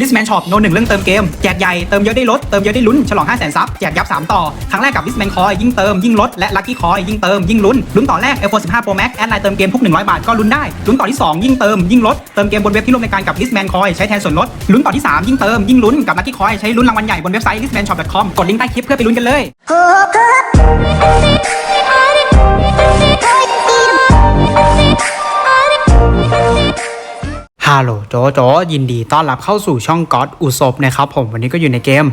ลิสแมนช็อปโนหนึ่งเรื่องเติมเกม แจกใหญ่ เติมเยอะได้ลด เติมเยอะได้ลุ้น ฉลอง 5 0 0 0 0 0ซับแจกยับ 3 ต่อ ครั้งแรกกับลิสแมนคอยยิ่งเติม ยิ่งลด และลัคกี้คอยยิ่งเติม ยิ่งลุ้น ลุ้นต่อแรก iPhone 15 Pro Max แอดไลน์เติมเกมทุก 100 บาท ก็ลุ้นได้ ลุ้นต่อที่ 2 ยิ่งเติม ยิ่งลด เติมเกมบนเว็บที่ร่วมรายการกับลิสแมนคอยใช้แทนส่วนลด ลุ้นต่อที่ 3 ยิ่งเติม ยิ่งลุ้น กับลัคกี้คอยใช้ลุ้นรางวัลใหญ่บนเว็บไซต์ listmanshop.com กดลิงก์ใต้คลิปเพื่อไปลุ้นกันเลย ฮัลโหลโจโจยินดีต้อนรับเข้าสู่ช่องก๊อตอุศบนะครับผมวันนี้ก็อยู่ในเกม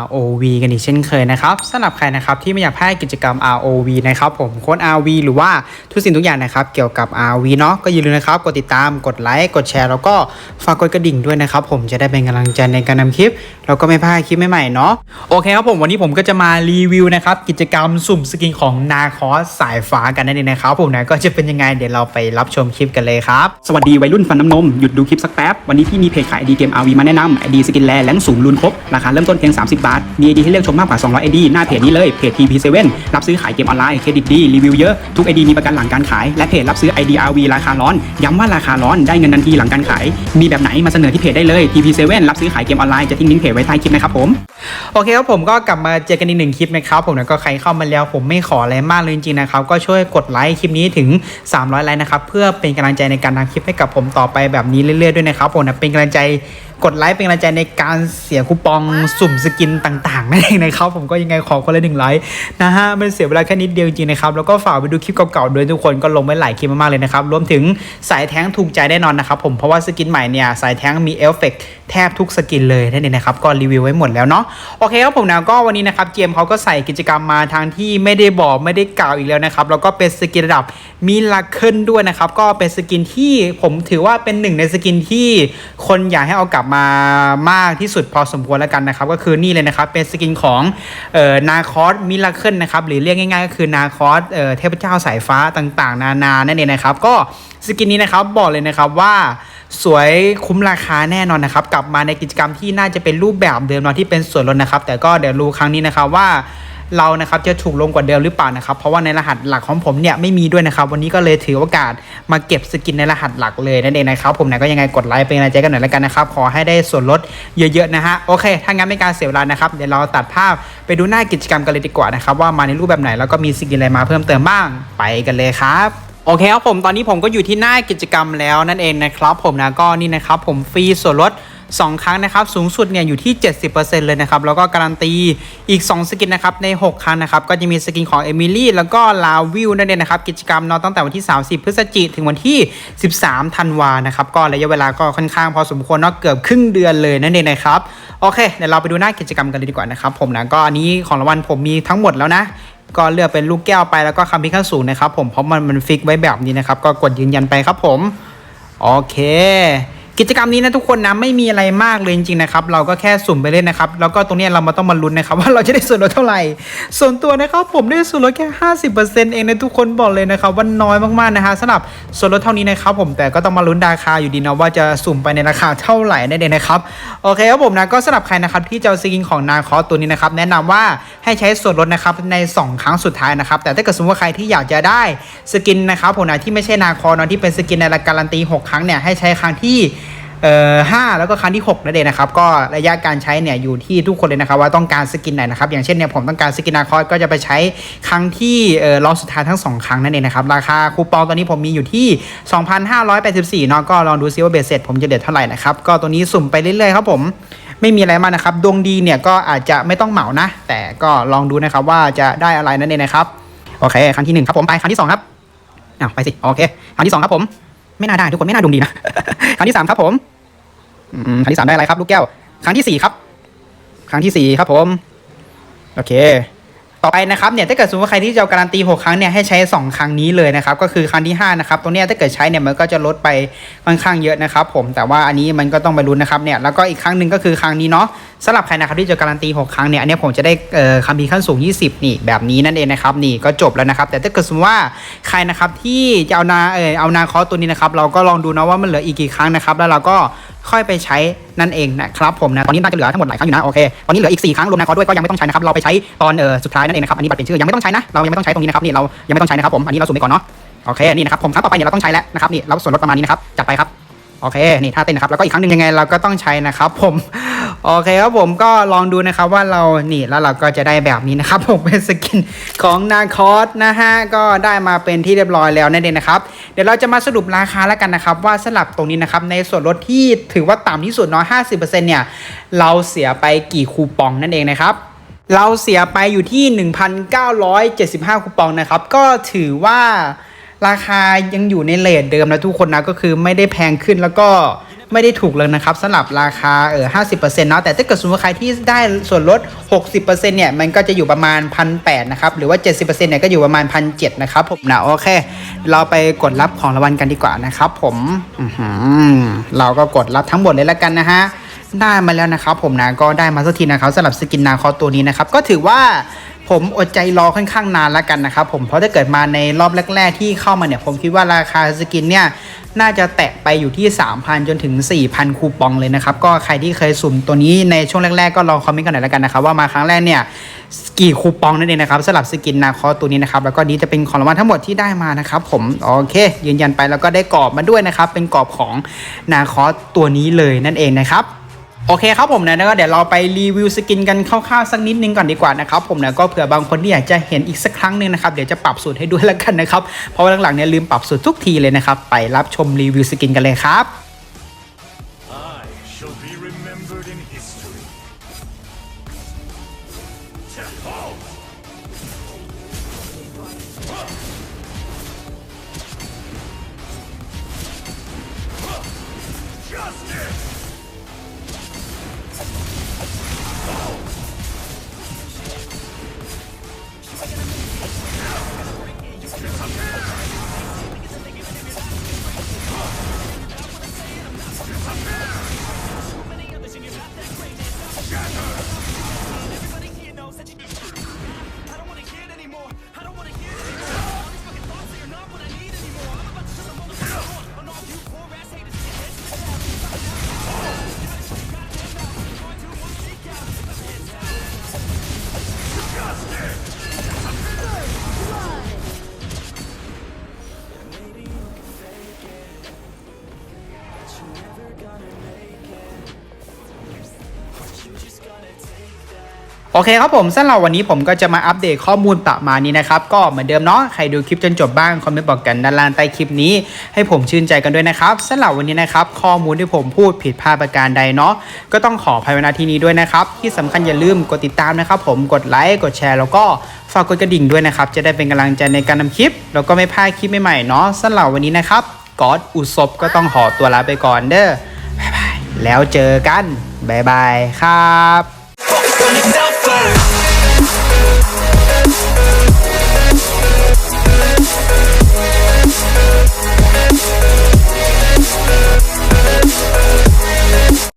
ROV กันอีกเช่นเคยนะครับสำหรับใครนะครับที่ไม่อยากพลาดกิจกรรม ROV นะครับผมโค้ด ROV หรือว่าทุกสิ่งทุกอย่างนะครับเกี่ยวกับ ROV เนาะก็อย่าลืมนะครับกดติดตามกดไลค์กดแชร์แล้วก็ฝากกดกระดิ่งด้วยนะครับผมจะได้เป็นกำลังใจในการนำคลิป แล้วก็ไม่พลาดคลิปใหม่ๆเนาะโอเคครับผมวันนี้ผมก็จะมารีวิวนะครับกิจกรรมสุ่มสกินของนาคอสสายฟ้ากันนั่นเองนะครับผมนะก็จะเป็นยังไงเดี๋ยวเราไปรับชมคลิปกันเลยครับสวัสดีวัยรุ่นฟันน้ำนมหยุดดูคลิปสักแป๊บ วันนี้พี่มีเพจขายไอดีเกม RV มาแนะนำไอดีสกินแลแหลงสูงรุนครบ ราคาเริ่มต้นเพียง 30 บาท มีไอดีให้เลือกชมมากกว่า 200ไอดีหน้าเพจนี้เลย เพจ TP7 รับซื้อขายเกมออนไลน์ เครดิตดี รีวิวเยอะ ทุกไอดีมีประกันหลังการขาย และเพจรับซื้อไอดี RV ราคาร้อน ย้ำว่าราคาร้อน ได้เงินทันทีหลังการขาย มีแบบไหนมาเสนอที่เพจได้เลย TP7 รับซื้อขายเกมออนไลน์ จะทิ้งลิงก์เพจไว้ใต้คลิปนะครับผม โอเคครับผมก็กลับมาเจอกันอีกหนึ่งคลิปนะครับผมแล้วก็ใครเข้ามาแล้วผมไม่ขออะไรมากเลยจริงๆนะครับก็ช่วยกดไลค์คลิปนี้ถึง 300ไลค์นะครับเพื่อเป็นกำลังใจในการทำคลิปให้กับผมต่อไปแบบนี้เรื่อยๆด้วยนะครับผมนะเป็นกำลังใจ กดไลค์เป็นกำลังใจในการเสียคูปองสุ่มสกินต่างๆนั่นเองนะครับผมก็ยังไงขอคนละหนึ่งไลค์นะฮะมันเสียเวลาแค่นิดเดียวจริงๆนะครับ แล้วก็ฝากไปดูคลิปเก่าๆด้วยทุกคนก็ลงไว้หลายคลิปมากๆเลยนะครับ รวมถึงสายแท้งถูกใจแน่นอนนะครับผมเพราะว่าสกินใหม่เนี่ยสายแท้งมีเอฟเฟกต์แทบทุกสกินเลยนั่นเองนะครับก็รีวิวไว้หมดแล้วเนาะโอเคครับผมนะก็วันนี้นะครับเกมเขาก็ใส่กิจกรรมมาทางที่ไม่ได้บอกไม่ได้กล่าวอีกแล้วนะครับแล้วก็เป็นสกินระดับมีลักเคิลด้วยนะครับก็เป็นสกินที่ผมถือว่าเป็นหนึ่งในสกินที่คนอยากให้เอากลับมามากที่สุดพอสมควรแล้วกันนะครับ ก็คือนี่เลยนะครับ เป็นสกินของเอ่อนาคอสมิลาเคิลนะครับหรือเรียกง่ายๆ ก็คือนาคอสเอ่อเทพเจ้าสายฟ้าต่างๆ นานานั่นเองนะครับ ก็สกินนี้นะครับบอกเลยนะครับว่าสวยคุ้มราคาแน่นอนนะครับ กลับมาในกิจกรรมที่น่าจะเป็นรูปแบบเดิมเนาะที่เป็นส่วนลดนะครับ แต่ก็เดี๋ยวรู้ครั้งนี้นะครับว่า เรานะครับจะถูกลงกว่าเดิมหรือเปล่านะครับ เพราะว่าในรหัสหลักของผมเนี่ยไม่มีด้วยนะครับ วันนี้ก็เลยถือโอกาสมาเก็บสกินในรหัสหลักเลยนั่นเองนะครับ ผมนะก็ยังไงกดไลค์เป็นกำลังใจกันหน่อยแล้วกันนะครับ ขอให้ได้ส่วนลดเยอะๆนะฮะโอเคถ้างั้นไม่การเสียเวลานะครับเดี๋ยวเราตัดภาพไปดูหน้ากิจกรรมกันเลยดีกว่านะครับว่ามาในรูปแบบไหนแล้วก็มีสกินอะไรมาเพิ่มเติมบ้างไปกันเลยครับโอเคครับผมตอนนี้ผมก็อยู่ที่หน้ากิจกรรมแล้วนั่นเองนะครับ ผมนะก็นี่นะครับผมฟรีส่วนลด 2 ครั้งนะครับ สูงสุดเนี่ยอยู่ที่ 70%เลยนะครับ แล้วก็การันตีอีก 2 สกินนะครับ ใน 6 ครั้งนะครับ ก็จะมีสกินของเอมิลี่แล้วก็ลาวิวนั่นเองนะครับ กิจกรรมเนาะตั้งแต่วันที่ 30 พฤศจิกถึงวันที่ 13 ธันวานะครับ ก็ระยะเวลาก็ค่อนข้างพอสมควรเนาะเกือบครึ่งเดือนเลยนั่นเองนะครับ โอเค เดี๋ยวเราไปดูหน้ากิจกรรมกันเลยดีกว่านะครับผมนะก็อันนี้ของรางวัลผมมีทั้งหมดแล้วนะก็เลือกเป็นลูกแก้วไปแล้วก็คำพิฆาตสูงนะครับผมเพราะมันมันฟิกไว้แบบนี้นะครับ ก็กดยืนยันไปครับผม โอเค กิจกรรมนี้นะทุกคนนะไม่มีอะไรมากเลยจริงๆนะครับเราก็แค่สุ่มไปเล่นนะครับแล้วก็ตรงนี้เรามาต้องมาลุ้นนะครับว่าเราจะได้ส่วนลดเท่าไหร่ ส่วนตัวนะครับผมได้ส่วนลดแค่ 50%เองนะทุกคนบอกเลยนะครับว่าน้อยมากๆนะฮะสำหรับส่วนลดเท่านี้นะครับผมแต่ก็ต้องมาลุ้นราคาอยู่ดีนะว่าจะสุ่มไปในราคาเท่าไหร่นั่นเองนะครับโอเคครับผมนะก็สำหรับใครนะครับที่จะเอสกินของนาคอตัวนี้นะครับแนะนำว่าให้ใช้ส่วนลดนะครับใน 2 ครั้งสุดท้ายนะครับแต่ถ้าเกิดสมมติว่าใครที่อยากจะได้สกินนะครับผมนะที่ไม่ใช่นาคอนะที่เป็นสกินในราการันตี 6 ครั้งเนี่ยให้ใช้ครั้งที่ เอ่อห้าแล้วก็ครั้งที่6นั่นเองนะครับก็ระยะการใช้เนี่ยอยู่ที่ทุกคนเลยนะครับว่าต้องการสกินไหนนะครับอย่างเช่นเนี่ยผมต้องการสกินนาคอสก็จะไปใช้ครั้งที่เอ่อรอบสุดท้ายทั้ง 2 ครั้งนั่นเองนะครับราคาคูปองตอนนี้ผมมีอยู่ที่ 2,584เนาะก็ลองดูซิว่าเบสเสร็จผมจะเด็ดเท่าไหร่นะครับก็ตัวนี้สุ่มไปเรื่อยๆครับผมไม่มีอะไรมากนะครับดวงดีเนี่ยก็อาจจะไม่ต้องเหมานะ แต่ก็ลองดูนะครับว่าจะได้อะไรนั่นเองนะครับโอเคครั้งที่หนึ่งครับผมไปครั้งที่สองครับอ้าวไปสิโอเคครั้งที่สองครับผม ไม่น่าได้ทุกคนไม่น่าดวงดีนะ ครั้งที่สามครับผมครั้งที่สามได้อะไรครับ ลูกแก้ว ครั้งที่สี่ครับ ครั้งที่สี่ครับผม โอเค ต่อไปนะครับเนี่ยถ้าเกิดสมมติว่าใครที่จะการันตี 6 ครั้งเนี่ยให้ใช้ 2 ครั้งนี้เลยนะครับก็คือครั้งที่5นะครับตรงเนี้ยถ้าเกิดใช้เนี่ยมันก็จะลดไปค่อนข้างเยอะนะครับผมแต่ว่าอันนี้มันก็ต้องไปลุ้นนะครับเนี่ยแล้วก็อีกครั้งหนึ่งก็คือครั้งนี้เนาะสำหรับใครนะครับที่จะการันตี 6 ครั้งเนี่ยอันนี้ผมจะได้เอ่อคัมภีร์ขั้นสูง 20 นี่แบบนี้นั่นเองนะครับนี่ก็จบแล้วนะครับแต่ถ้าเกิดสมมติว่าใครนะครับที่จะเอานาเออเอานาคอตัวนี้นะครับเราก็ลองดูนะว่ามันเหลืออีกกี่ครั้งนะครับแล้วเราก็ ค่อยไปใช้นั่นเองนะครับผมนะตอนนี้น่าจะเหลือทั้งหมดหลายครั้งอยู่นะโอเคตอนนี้เหลืออีก4ครั้งรวมนะคอด้วยก็ยังไม่ต้องใช้นะครับเราไปใช้ตอนเออสุดท้ายนั่นเองนะครับอันนี้บัตรเปลี่ยนชื่อยังไม่ต้องใช้นะเรายังไม่ต้องใช้ตรงนี้นะครับนี่เรายังไม่ต้องใช้นะครับผมอันนี้เราสุ่มไปก่อนเนาะโอเคนี่นะครับผมครั้งต่อไปเนี่ยเราต้องใช้แล้วนะครับนี่เราส่วนลดประมาณนี้นะครับจัดไปครับโอเคนี่ท่าเต้นนะครับแล้วก็อีกครั้งหนึ่งยังไงเราก็ต้องใช้นะครับผม โอเคครับผมก็ลองดูนะครับว่าเรานี่แล้วเราก็จะได้แบบนี้นะครับ ผมเป็นสกินของนาคอสนะฮะก็ได้มาเป็นที่เรียบร้อยแล้วนั่นเองนะครับ เดี๋ยวเราจะมาสรุปราคาแล้วกันนะครับ ว่าสลับตรงนี้นะครับในส่วนลดที่ถือว่าต่ำที่สุดเนาะ50%เนี่ยเราเสียไปกี่คูปองนั่นเองนะครับเราเสียไปอยู่ที่ 1,975 คูปองนะครับ ก็ถือว่าราคายังอยู่ในเลทเดิมนะทุกคนนะก็คือไม่ได้แพงขึ้นแล้วก็ ไม่ได้ถูกเลยนะครับสำหรับราคาเออ50%เนาะแต่ถ้าเกิดสมมติใครที่ได้ส่วนลด60%เนี่ยมันก็จะอยู่ประมาณ1,800นะครับหรือว่า70%เนี่ยก็อยู่ประมาณ1,700นะครับผมนะโอเค เราไปกดรับของรางวัลกันดีกว่านะครับผมอื้อหือเราก็กดรับทั้งหมดเลยล้วกันนะฮะได้มาแล้วนะครับผมนะก็ได้มาสักทีนะครับสำหรับสกินนาคอตัวนี้นะครับก็ถือว่า ผมอดใจรอค่อนข้างนานแล้วกันนะครับผมเพราะถ้าเกิดมาในรอบแรก ๆ ที่เข้ามาเนี่ย ผมคิดว่าราคาสกินเนี่ยน่าจะแตะไปอยู่ที่ 3,000 จนถึง 4,000 คูปองเลยนะครับ ก็ใครที่เคยสุ่มตัวนี้ในช่วงแรก ๆ ก็ลองคอมเมนต์กันหน่อยแล้วกันนะครับว่ามาครั้งแรกเนี่ยกี่คูปองนั่นเองนะครับสำหรับสกินนาคอตัวนี้นะครับแล้วก็นี้จะเป็นของรางวัลทั้งหมดที่ได้มานะครับผมโอเค ยืนยันไปแล้วก็ได้กรอบมาด้วยนะครับเป็นกรอบของนาคอตัวนี้เลยนั่นเองนะครับ โอเคครับผมนะแล้วก็เดี๋ยวเราไปรีวิวสกินกันคร่าวๆสักนิดนึงก่อนดีกว่านะครับผมนะก็เผื่อบางคนที่อยากจะเห็นอีกสักครั้งหนึ่งนะครับเดี๋ยวจะปรับสูตรให้ด้วยแล้วกันนะครับเพราะว่าหลังๆเนี่ยลืมปรับสูตรทุกทีเลยนะครับไปรับชมรีวิวสกินกันเลยครับ Justice! โอเคครับผมสำหรับวันนี้ผมก็จะมาอัปเดตข้อมูลประมาณนี้นะครับ ก็เหมือนเดิมเนาะใครดูคลิปจนจบบ้างคอมเมนต์บอกกันด้านล่างใต้คลิปนี้ ให้ผมชื่นใจกันด้วยนะครับสำหรับวันนี้นะครับ ข้อมูลที่ผมพูดผิดพลาดประการใดเนาะก็ต้องขออภัยณที่นี้ด้วยนะครับ ที่สำคัญอย่าลืมกดติดตามนะครับ ผมกดไลค์กดแชร์แล้วก็ฝากกดกระดิ่งด้วยนะครับจะได้เป็นกำลังใจในการทำคลิป แล้วก็ไม่พลาดคลิปใหม่ๆเนาะสำหรับวันนี้นะครับกอดอุศบก็ต้องขอตัวลาไปก่อนเด้อบ๊ายบายแล้วเจอกันบ๊ายบายครับ words